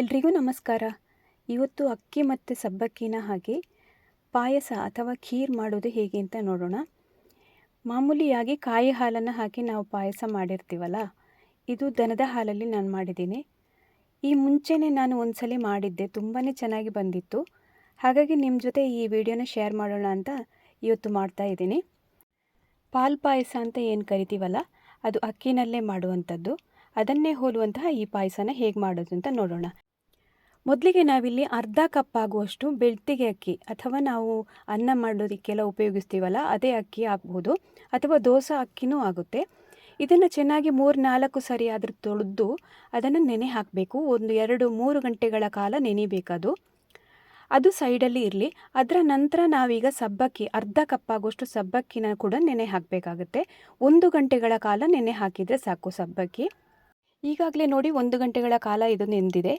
ಎಲ್ರಿಗೂ ನಮಸ್ಕಾರ. ಇವತ್ತು ಅಕ್ಕಿ ಮತ್ತು ಸಬ್ಬಕ್ಕಿನ ಹಾಗೆ ಪಾಯಸ ಅಥವಾ ಖೀರ್ ಮಾಡೋದು ಹೇಗೆ ಅಂತ ನೋಡೋಣ. ಮಾಮೂಲಿಯಾಗಿ ಕಾಯಿ ಹಾಲನ್ನು ಹಾಕಿ ನಾವು ಪಾಯಸ ಮಾಡಿರ್ತೀವಲ್ಲ, ಇದು ದನದ ಹಾಲಲ್ಲಿ ನಾನು ಮಾಡಿದ್ದೀನಿ. ಈ ಮುಂಚೆನೇ ನಾನು ಒಂದ್ಸಲಿ ಮಾಡಿದ್ದೆ ತುಂಬಾ ಚೆನ್ನಾಗಿ ಬಂದಿತ್ತು. ಹಾಗಾಗಿ ನಿಮ್ಮ ಜೊತೆ ಈ ವಿಡಿಯೋನ ಶೇರ್ ಮಾಡೋಣ ಅಂತ ಇವತ್ತು ಮಾಡ್ತಾ ಇದ್ದೀನಿ. ಪಾಲ್ ಪಾಯಸ ಅಂತ ಏನು ಕರಿತೀವಲ್ಲ, ಅದು ಅಕ್ಕಿನಲ್ಲೇ ಮಾಡುವಂಥದ್ದು. ಅದನ್ನೇ ಹೋಲುವಂತಹ ಈ ಪಾಯಸನ ಹೇಗೆ ಮಾಡೋದು ಅಂತ ನೋಡೋಣ. ಮೊದಲಿಗೆ ನಾವಿಲ್ಲಿ ಅರ್ಧ ಕಪ್ ಆಗುವಷ್ಟು ಬೆಳ್ತಿಗೆ ಅಕ್ಕಿ ಅಥವಾ ನಾವು ಅನ್ನ ಮಾಡೋದಕ್ಕೆಲ್ಲ ಉಪಯೋಗಿಸ್ತೀವಲ್ಲ, ಅದೇ ಅಕ್ಕಿ ಆಗ್ಬೋದು ಅಥವಾ ದೋಸೆ ಅಕ್ಕಿನೂ ಆಗುತ್ತೆ. ಇದನ್ನು ಚೆನ್ನಾಗಿ ಮೂರು ನಾಲ್ಕು ಸರಿ ಆದರೂ ತೊಳೆದು ಅದನ್ನು ನೆನೆ ಹಾಕಬೇಕು. ಒಂದು ಎರಡು ಮೂರು ಗಂಟೆಗಳ ಕಾಲ ನೆನೆಯಬೇಕದು ಅದು ಸೈಡಲ್ಲಿ ಇರಲಿ. ಅದರ ನಂತರ ನಾವೀಗ ಸಬ್ಬಕ್ಕಿ, ಅರ್ಧ ಕಪ್ಪಾಗುವಷ್ಟು ಸಬ್ಬಕ್ಕಿನ ಕೂಡ ನೆನೆ ಹಾಕಬೇಕಾಗುತ್ತೆ. ಒಂದು ಗಂಟೆಗಳ ಕಾಲ ನೆನೆ ಹಾಕಿದರೆ ಸಾಕು ಸಬ್ಬಕ್ಕಿ. ಈಗಾಗಲೇ ನೋಡಿ, ಒಂದು ಗಂಟೆಗಳ ಕಾಲ ಇದು ನೆಂದಿದೆ.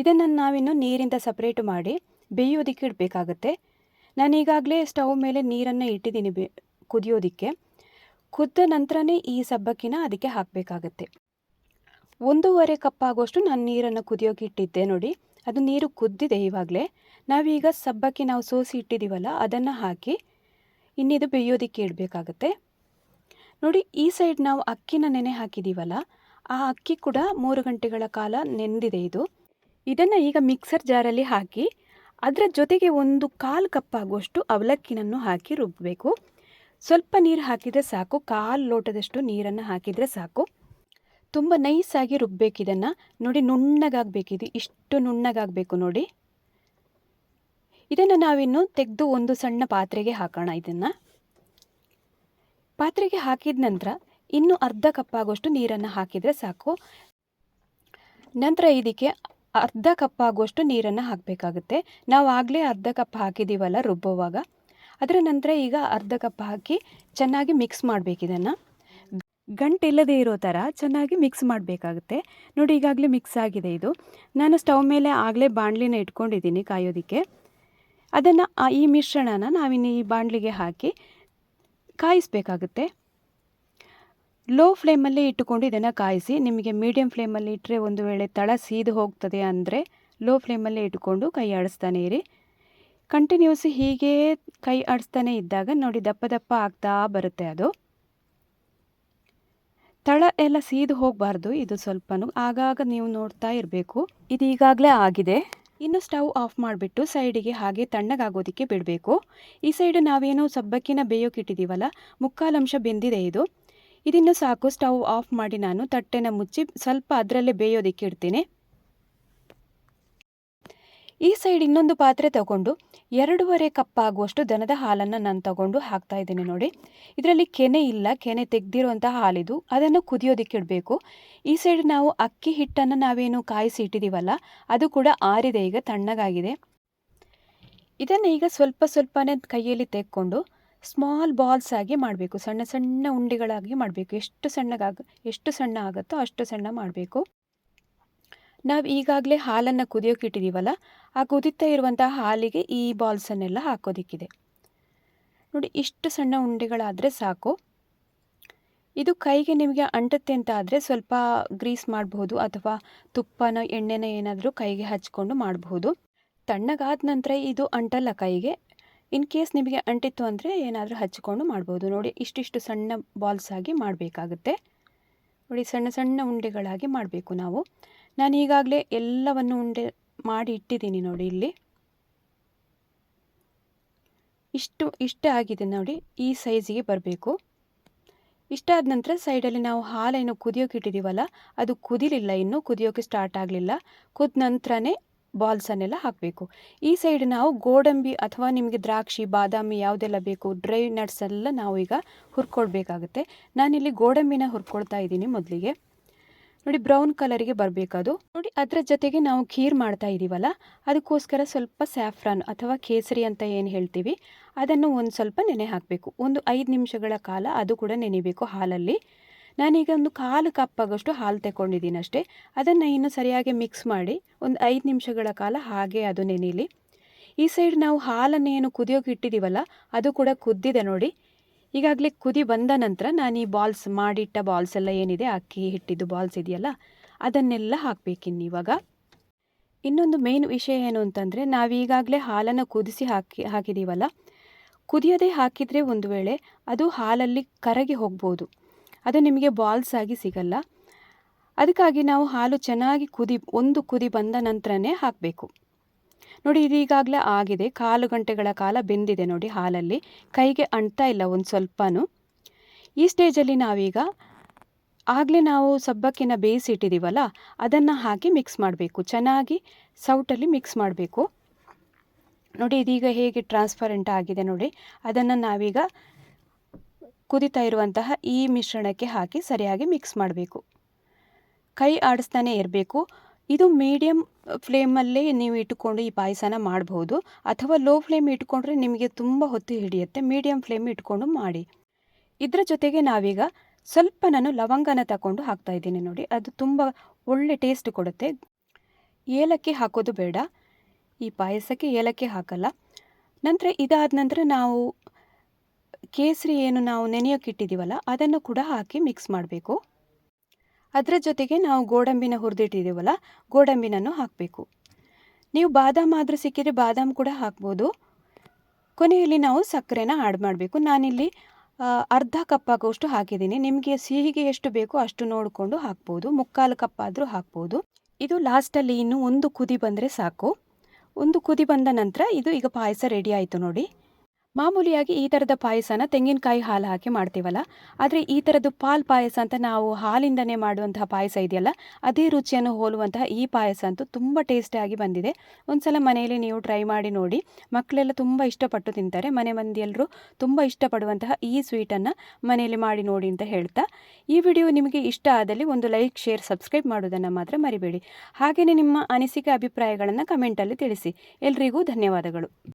ಇದನ್ನು ನಾವಿನ್ನು ನೀರಿಂದ ಸಪ್ರೇಟ್ ಮಾಡಿ ಬೇಯೋದಕ್ಕೆ ಇಡಬೇಕಾಗತ್ತೆ. ನಾನು ಈಗಾಗಲೇ ಸ್ಟವ್ ಮೇಲೆ ನೀರನ್ನು ಇಟ್ಟಿದ್ದೀನಿ ಬೆ, ಕುದಿಯೋದಕ್ಕೆ. ಕುದ್ದ ನಂತರನೇ ಈ ಸಬ್ಬಕ್ಕಿನ ಅದಕ್ಕೆ ಹಾಕಬೇಕಾಗತ್ತೆ. ಒಂದೂವರೆ ಕಪ್ ಆಗೋಷ್ಟು ನಾನು ನೀರನ್ನು ಕುದಿಯೋಕೆ ಇಟ್ಟಿದ್ದೆ ನೋಡಿ. ಅದು ನೀರು ಕುದ್ದಿದೆ ಇವಾಗಲೇ. ನಾವೀಗ ಸಬ್ಬಕ್ಕಿ ನಾವು ಸೋಸಿ ಇಟ್ಟಿದ್ದೀವಲ್ಲ ಅದನ್ನು ಹಾಕಿ ಇನ್ನಿದು ಬೇಯೋದಕ್ಕೆ ಇಡಬೇಕಾಗತ್ತೆ. ನೋಡಿ, ಈ ಸೈಡ್ ನಾವು ಅಕ್ಕಿನ ನೆನೆ ಹಾಕಿದ್ದೀವಲ್ಲ ಆ ಅಕ್ಕಿ ಕೂಡ ಮೂರು ಗಂಟೆಗಳ ಕಾಲ ನೆಂದಿದೆ ಇದು. ಇದನ್ನು ಈಗ ಮಿಕ್ಸರ್ ಜಾರಲ್ಲಿ ಹಾಕಿ, ಅದರ ಜೊತೆಗೆ ಒಂದು ಕಾಲು ಕಪ್ ಆಗುವಷ್ಟು ಅವಲಕ್ಕಿನನ್ನು ಹಾಕಿ ರುಬ್ಬಬೇಕು ಸ್ವಲ್ಪ ನೀರು ಹಾಕಿದರೆ ಸಾಕು, ಕಾಲು ಲೋಟದಷ್ಟು ನೀರನ್ನು ಹಾಕಿದರೆ ಸಾಕು. ತುಂಬ ನೈಸಾಗಿ ರುಬ್ಬಬೇಕು ಇದನ್ನು. ನೋಡಿ ನುಣ್ಣಗಾಗಬೇಕಿದು ಇಷ್ಟು ನುಣ್ಣಗಾಗಬೇಕು ನೋಡಿ. ಇದನ್ನು ನಾವಿನ್ನು ತೆಗೆದು ಒಂದು ಸಣ್ಣ ಪಾತ್ರೆಗೆ ಹಾಕೋಣ ಇದನ್ನು. ಪಾತ್ರೆಗೆ ಹಾಕಿದ ನಂತರ ಇನ್ನು ಅರ್ಧ ಕಪ್ಪಾಗುವಷ್ಟು ನೀರನ್ನು ಹಾಕಿದರೆ ಸಾಕು. ನಂತರ ಇದಕ್ಕೆ ಅರ್ಧ ಕಪ್ ಆಗುವಷ್ಟು ನೀರನ್ನು ಹಾಕಬೇಕಾಗುತ್ತೆ. ನಾವು ಆಗಲೇ ಅರ್ಧ ಕಪ್ ಹಾಕಿದ್ದೀವಲ್ಲ ರುಬ್ಬುವಾಗ. ಅದರ ನಂತರ ಈಗ ಅರ್ಧ ಕಪ್ ಹಾಕಿ ಚೆನ್ನಾಗಿ ಮಿಕ್ಸ್ ಮಾಡಬೇಕು ಇದನ್ನು. ಗಂಟಿಲ್ಲದೆ ಇರೋ ಥರ ಚೆನ್ನಾಗಿ ಮಿಕ್ಸ್ ಮಾಡಬೇಕಾಗುತ್ತೆ. ನೋಡಿ, ಈಗಾಗಲೇ ಮಿಕ್ಸ್ ಆಗಿದೆ ಇದು. ನಾನು ಸ್ಟವ್ ಮೇಲೆ ಆಗಲೇ ಬಾಣಲಿನ ಇಟ್ಕೊಂಡಿದ್ದೀನಿ ಕಾಯೋದಕ್ಕೆ. ಅದನ್ನು ಈ ಮಿಶ್ರಣನ ನಾವಿನ್ನು ಈ ಬಾಣಲಿಗೆ ಹಾಕಿ ಕಾಯಿಸಬೇಕಾಗುತ್ತೆ. ಲೋ ಫ್ಲೇಮಲ್ಲಿ ಇಟ್ಟುಕೊಂಡು ಇದನ್ನು ಕಾಯಿಸಿ, ನಿಮಗೆ ಮೀಡಿಯಂ ಫ್ಲೇಮಲ್ಲಿ ಇಟ್ಟರೆ ಒಂದು ವೇಳೆ ತಳ ಸೀದು ಹೋಗ್ತದೆ ಅಂದರೆ ಲೋ ಫ್ಲೇಮಲ್ಲೇ ಇಟ್ಟುಕೊಂಡು ಕೈ ಆಡಿಸ್ತಾನೆ ಇರಿ. ಕಂಟಿನ್ಯೂಸ್ ಹೀಗೆ ಕೈ ಆಡಿಸ್ತಾನೆ ಇದ್ದಾಗ ನೋಡಿ ದಪ್ಪ ದಪ್ಪ ಆಗ್ತಾ ಬರುತ್ತೆ ಅದು. ತಳ ಎಲ್ಲ ಸೀದು ಹೋಗಬಾರ್ದು, ಇದು ಸ್ವಲ್ಪನೂ. ಆಗಾಗ ನೀವು ನೋಡ್ತಾ ಇರಬೇಕು. ಇದು ಈಗಾಗಲೇ ಆಗಿದೆ. ಇನ್ನು ಸ್ಟವ್ ಆಫ್ ಮಾಡಿಬಿಟ್ಟು ಸೈಡಿಗೆ ಹಾಗೆ ತಣ್ಣಗಾಗೋದಕ್ಕೆ ಬಿಡಬೇಕು. ಈ ಸೈಡ್ ನಾವೇನು ಸಬ್ಬಕ್ಕಿನ ಬೇಯೋಕ್ಕಿಟ್ಟಿದ್ದೀವಲ್ಲ ಮುಕ್ಕಾಲಂಶ ಬೆಂದಿದೆ ಇದು. ಇದಿನ್ನು ಸಾಕು, ಸ್ಟವ್ ಆಫ್ ಮಾಡಿ ನಾನು ತಟ್ಟೆನ ಮುಚ್ಚಿ ಸ್ವಲ್ಪ ಅದರಲ್ಲೇ ಬೇಯೋದಕ್ಕೆ ಇಡ್ತೀನಿ. ಈ ಸೈಡ್ ಇನ್ನೊಂದು ಪಾತ್ರೆ ತಗೊಂಡು ಎರಡೂವರೆ ಕಪ್ ಆಗುವಷ್ಟು ದನದ ಹಾಲನ್ನು ನಾನು ತಗೊಂಡು ಹಾಕ್ತಾ ಇದ್ದೀನಿ ನೋಡಿ. ಇದರಲ್ಲಿ ಕೆನೆ ಇಲ್ಲ, ಕೆನೆ ತೆಗೆದಿರುವಂಥ ಹಾಲಿದು, ಅದನ್ನು ಕುದಿಯೋದಕ್ಕೆ ಇಡಬೇಕು. ಈ ಸೈಡ್ ನಾವು ಅಕ್ಕಿ ಹಿಟ್ಟನ್ನು ನಾವೇನು ಕಾಯಿಸಿ ಇಟ್ಟಿದ್ದೀವಲ್ಲ ಅದು ಕೂಡ ಆರಿದೆ, ಈಗ ತಣ್ಣಗಾಗಿದೆ. ಇದನ್ನು ಈಗ ಸ್ವಲ್ಪ ಸ್ವಲ್ಪನೇ ಕೈಯಲ್ಲಿ ತೆಕ್ಕೊಂಡು ಸ್ಮಾಲ್ ಬಾಲ್ಸ್ ಆಗಿ ಮಾಡಬೇಕು. ಸಣ್ಣ ಸಣ್ಣ ಉಂಡೆಗಳಾಗಿ ಮಾಡಬೇಕು. ಎಷ್ಟು ಸಣ್ಣಗಾಗ, ಎಷ್ಟು ಸಣ್ಣ ಆಗುತ್ತೋ ಅಷ್ಟು ಸಣ್ಣ ಮಾಡಬೇಕು. ನಾವು ಈಗಾಗಲೇ ಹಾಲನ್ನು ಕುದಿಯೋಕೆ ಇಟ್ಟಿದ್ದೀವಲ್ಲ ಆ ಕುದಿತಾ ಇರುವಂತಹ ಹಾಲಿಗೆ ಈ ಬಾಲ್ಸನ್ನೆಲ್ಲ ಹಾಕೋದಿಕ್ಕಿದೆ. ನೋಡಿ, ಇಷ್ಟು ಸಣ್ಣ ಉಂಡೆಗಳಾದರೆ ಸಾಕು. ಇದು ಕೈಗೆ ನಿಮಗೆ ಅಂಟುತ್ತೆ ಅಂತ ಆದರೆ ಸ್ವಲ್ಪ ಗ್ರೀಸ್ ಮಾಡಬಹುದು ಅಥವಾ ತುಪ್ಪನ ಎಣ್ಣೆನ ಏನಾದರೂ ಕೈಗೆ ಹಚ್ಕೊಂಡು ಮಾಡಬಹುದು. ತಣ್ಣಗಾದ ನಂತರ ಇದು ಅಂಟಲ್ಲ ಕೈಗೆ. ಇನ್ ಕೇಸ್ ನಿಮಗೆ ಅಂಟಿತ್ತು ಅಂದರೆ ಏನಾದರೂ ಹಚ್ಚಿಕೊಂಡು ಮಾಡ್ಬೋದು. ನೋಡಿ, ಇಷ್ಟಿಷ್ಟು ಸಣ್ಣ ಬಾಲ್ಸ್ ಆಗಿ ಮಾಡಬೇಕಾಗುತ್ತೆ. ನೋಡಿ, ಸಣ್ಣ ಸಣ್ಣ ಉಂಡೆಗಳಾಗಿ ಮಾಡಬೇಕು ನಾವು. ನಾನು ಈಗಾಗಲೇ ಎಲ್ಲವನ್ನು ಉಂಡೆ ಮಾಡಿ ಇಟ್ಟಿದ್ದೀನಿ ನೋಡಿ ಇಲ್ಲಿ. ಇಷ್ಟು, ಇಷ್ಟ ಆಗಿದೆ ನೋಡಿ, ಈ ಸೈಜಿಗೆ ಬರಬೇಕು. ಇಷ್ಟಾದ ನಂತರ ಸೈಡಲ್ಲಿ ನಾವು ಹಾಲೇನು ಕುದಿಯೋಕೆ ಇಟ್ಟಿದ್ದೀವಲ್ಲ ಅದು ಕುದಿಲಿಲ್ಲ ಇನ್ನೂ, ಕುದಿಯೋಕೆ ಸ್ಟಾರ್ಟ್ ಆಗಲಿಲ್ಲ. ಕುದ ನಂತರನೇ ಬಾಲ್ಸನ್ನೆಲ್ಲ ಹಾಕಬೇಕು. ಈ ಸೈಡ್ ನಾವು ಗೋಡಂಬಿ ಅಥವಾ ನಿಮಗೆ ದ್ರಾಕ್ಷಿ, ಬಾದಾಮಿ ಯಾವುದೆಲ್ಲ ಬೇಕು ಡ್ರೈ ನಟ್ಸ್ ಎಲ್ಲ ನಾವು ಈಗ ಹುರ್ಕೊಳ್ಬೇಕಾಗುತ್ತೆ ನಾನಿಲ್ಲಿ ಗೋಡಂಬಿನ ಹುರ್ಕೊಳ್ತಾ ಇದ್ದೀನಿ ಮೊದಲಿಗೆ. ನೋಡಿ ಬ್ರೌನ್ ಕಲರಿಗೆ ಬರಬೇಕದು. ನೋಡಿ ಅದರ ಜೊತೆಗೆ ನಾವು ಖೀರ್ ಮಾಡ್ತಾ ಇದ್ದೀವಲ್ಲ ಅದಕ್ಕೋಸ್ಕರ ಸ್ವಲ್ಪ ಸ್ಯಾಫ್ರಾನ್ ಅಥವಾ ಕೇಸರಿ ಅಂತ ಏನು ಹೇಳ್ತೀವಿ, ಅದನ್ನು ಒಂದು ಸ್ವಲ್ಪ ನೆನೆ ಹಾಕಬೇಕು. ಒಂದು ಐದು ನಿಮಿಷಗಳ ಕಾಲ ಅದು ಕೂಡ ನೆನೆಬೇಕು ಹಾಲಲ್ಲಿ. ನಾನೀಗ ಒಂದು ಕಾಲು ಕಪ್ಪಾಗೋಷ್ಟು ಹಾಲು ತಗೊಂಡಿದ್ದೀನಿ ಅಷ್ಟೇ. ಅದನ್ನು ಇನ್ನು ಸರಿಯಾಗಿ ಮಿಕ್ಸ್ ಮಾಡಿ ಒಂದು ಐದು ನಿಮಿಷಗಳ ಕಾಲ ಹಾಗೆ ಅದು ನೆನೀಲಿ. ಈ ಸೈಡ್ ನಾವು ಹಾಲನ್ನು ಏನು ಕುದಿಯೋಕೆ ಇಟ್ಟಿದ್ದೀವಲ್ಲ ಅದು ಕೂಡ ಕುದ್ದಿದೆ ನೋಡಿ. ಈಗಾಗಲೇ ಕುದಿ ಬಂದ ನಂತರ ನಾನು ಈ ಬಾಲ್ಸ್ ಮಾಡಿಟ್ಟ ಬಾಲ್ಸ್ ಎಲ್ಲ ಏನಿದೆ, ಅಕ್ಕಿ ಹಿಟ್ಟಿದ್ದು ಬಾಲ್ಸ್ ಇದೆಯಲ್ಲ, ಅದನ್ನೆಲ್ಲ ಹಾಕಬೇಕಿನ್ನು ಇವಾಗ. ಇನ್ನೊಂದು ಮೇನ್ ವಿಷಯ ಏನು ಅಂತಂದರೆ ನಾವೀಗಾಗಲೇ ಹಾಲನ್ನು ಕುದಿಸಿ ಹಾಕಿ ಹಾಕಿದ್ದೀವಲ್ಲ ಕುದಿಯದೇ ಹಾಕಿದರೆ ಒಂದು ವೇಳೆ ಅದು ಹಾಲಲ್ಲಿ ಕರಗಿ ಹೋಗ್ಬೋದು. ಅದು ನಿಮಗೆ ಬಾಲ್ಸ್ ಆಗಿ ಸಿಗಲ್ಲ. ಅದಕ್ಕಾಗಿ ನಾವು ಹಾಲು ಚೆನ್ನಾಗಿ ಕುದಿ, ಒಂದು ಕುದಿ ಬಂದ ನಂತರನೇ ಹಾಕಬೇಕು. ನೋಡಿ, ಇದು ಈಗಾಗಲೇ ಆಗಿದೆ. ಕಾಲು ಗಂಟೆಗಳ ಕಾಲ ಬೆಂದಿದೆ ನೋಡಿ ಹಾಲಲ್ಲಿ. ಕೈಗೆ ಅಂಟ್ತಾ ಇಲ್ಲ ಒಂದು ಸ್ವಲ್ಪನೂ. ಈ ಸ್ಟೇಜಲ್ಲಿ ನಾವೀಗ ಆಗಲೇ ನಾವು ಸಬ್ಬಕ್ಕಿನ ಬೇಯಿಸಿಟ್ಟಿದ್ದೀವಲ್ಲ ಅದನ್ನು ಹಾಕಿ ಮಿಕ್ಸ್ ಮಾಡಬೇಕು. ಚೆನ್ನಾಗಿ ಸೌಟಲ್ಲಿ ಮಿಕ್ಸ್ ಮಾಡಬೇಕು. ನೋಡಿ, ಇದೀಗ ಹೇಗೆ ಟ್ರಾನ್ಸ್ಪರೆಂಟ್ ಆಗಿದೆ ನೋಡಿ. ಅದನ್ನು ನಾವೀಗ ಕುದಿತಾ ಇರುವಂತಹ ಈ ಮಿಶ್ರಣಕ್ಕೆ ಹಾಕಿ ಸರಿಯಾಗಿ ಮಿಕ್ಸ್ ಮಾಡಬೇಕು. ಕೈ ಆಡಿಸ್ತಾನೆ ಇರಬೇಕು. ಇದು ಮೀಡಿಯಮ್ ಫ್ಲೇಮಲ್ಲೇ ನೀವು ಇಟ್ಟುಕೊಂಡು ಈ ಪಾಯಸನ ಮಾಡಬಹುದು ಅಥವಾ ಲೋ ಫ್ಲೇಮ್ ಇಟ್ಕೊಂಡ್ರೆ ನಿಮಗೆ ತುಂಬ ಹೊತ್ತು ಹಿಡಿಯುತ್ತೆ. ಮೀಡಿಯಮ್ ಫ್ಲೇಮ್ ಇಟ್ಕೊಂಡು ಮಾಡಿ. ಇದರ ಜೊತೆಗೆ ನಾವೀಗ ಸ್ವಲ್ಪ ನಾನು ಲವಂಗನ ತಗೊಂಡು ಹಾಕ್ತಾ ಇದ್ದೀನಿ ನೋಡಿ. ಅದು ತುಂಬ ಒಳ್ಳೆ ಟೇಸ್ಟ್ ಕೊಡುತ್ತೆ. ಏಲಕ್ಕಿ ಹಾಕೋದು ಬೇಡ. ಈ ಪಾಯಸಕ್ಕೆ ಏಲಕ್ಕಿ ಹಾಕಲ್ಲ. ನಂತರ ಇದಾದ ನಂತರ ನಾವು ಕೇಸರಿ ಏನು ನಾವು ನೆನೆಯೋಕೆ ಇಟ್ಟಿದ್ದೀವಲ್ಲ ಅದನ್ನು ಕೂಡ ಹಾಕಿ ಮಿಕ್ಸ್ ಮಾಡಬೇಕು. ಅದರ ಜೊತೆಗೆ ನಾವು ಗೋಡಂಬಿನ ಹುರಿದಿಟ್ಟಿದ್ದೀವಲ್ಲ ಗೋಡಂಬಿನನ್ನು ಹಾಕಬೇಕು. ನೀವು ಬಾದಾಮ್ ಆದರೂ ಸಿಕ್ಕಿದರೆ ಬಾದಾಮ್ ಕೂಡ ಹಾಕ್ಬೋದು. ಕೊನೆಯಲ್ಲಿ ನಾವು ಸಕ್ಕರೆನ ಆ್ಯಡ್ ಮಾಡಬೇಕು. ನಾನಿಲ್ಲಿ ಅರ್ಧ ಕಪ್ ಆಗೋಷ್ಟು ಹಾಕಿದ್ದೀನಿ. ನಿಮಗೆ ಸಿಹಿಗೆ ಎಷ್ಟು ಬೇಕೋ ಅಷ್ಟು ನೋಡಿಕೊಂಡು ಹಾಕ್ಬೋದು. ಮುಕ್ಕಾಲು ಕಪ್ ಆದರೂ ಹಾಕ್ಬೋದು. ಇದು ಲಾಸ್ಟಲ್ಲಿ ಇನ್ನೂ ಒಂದು ಕುದಿ ಬಂದರೆ ಸಾಕು. ಒಂದು ಕುದಿ ಬಂದ ನಂತರ ಇದು ಈಗ ಪಾಯಸ ರೆಡಿ ಆಯಿತು ನೋಡಿ. ಮಾಮೂಲಿಯಾಗಿ ಈ ಥರದ ಪಾಯಸನ ತೆಂಗಿನಕಾಯಿ ಹಾಲು ಹಾಕಿ ಮಾಡ್ತೀವಲ್ಲ, ಆದರೆ ಈ ಥರದ್ದು ಪಾಲ್ ಪಾಯಸ ಅಂತ ನಾವು ಹಾಲಿಂದನೇ ಮಾಡುವಂತಹ ಪಾಯಸ ಇದೆಯಲ್ಲ, ಅದೇ ರುಚಿಯನ್ನು ಹೋಲುವಂತಹ ಈ ಪಾಯಸ ಅಂತೂ ತುಂಬ ಟೇಸ್ಟಿಯಾಗಿ ಬಂದಿದೆ. ಒಂದ್ಸಲ ಮನೆಯಲ್ಲಿ ನೀವು ಟ್ರೈ ಮಾಡಿ ನೋಡಿ ಮಕ್ಕಳೆಲ್ಲ ತುಂಬ ಇಷ್ಟಪಟ್ಟು ತಿಂತಾರೆ. ಮನೆ ಮಂದಿಯೆಲ್ಲರೂ ತುಂಬ ಇಷ್ಟಪಡುವಂತಹ ಈ ಸ್ವೀಟನ್ನು ಮನೆಯಲ್ಲಿ ಮಾಡಿ ನೋಡಿ ಅಂತ ಹೇಳ್ತಾ, ಈ ವಿಡಿಯೋ ನಿಮಗೆ ಇಷ್ಟ ಆದಲ್ಲಿ ಒಂದು ಲೈಕ್ ಶೇರ್ ಸಬ್ಸ್ಕ್ರೈಬ್ ಮಾಡೋದನ್ನು ಮಾತ್ರ ಮರಿಬೇಡಿ. ಹಾಗೆಯೇ ನಿಮ್ಮ ಅನಿಸಿಕೆ, ಅಭಿಪ್ರಾಯಗಳನ್ನು ಕಮೆಂಟಲ್ಲಿ ತಿಳಿಸಿ. ಎಲ್ರಿಗೂ ಧನ್ಯವಾದಗಳು.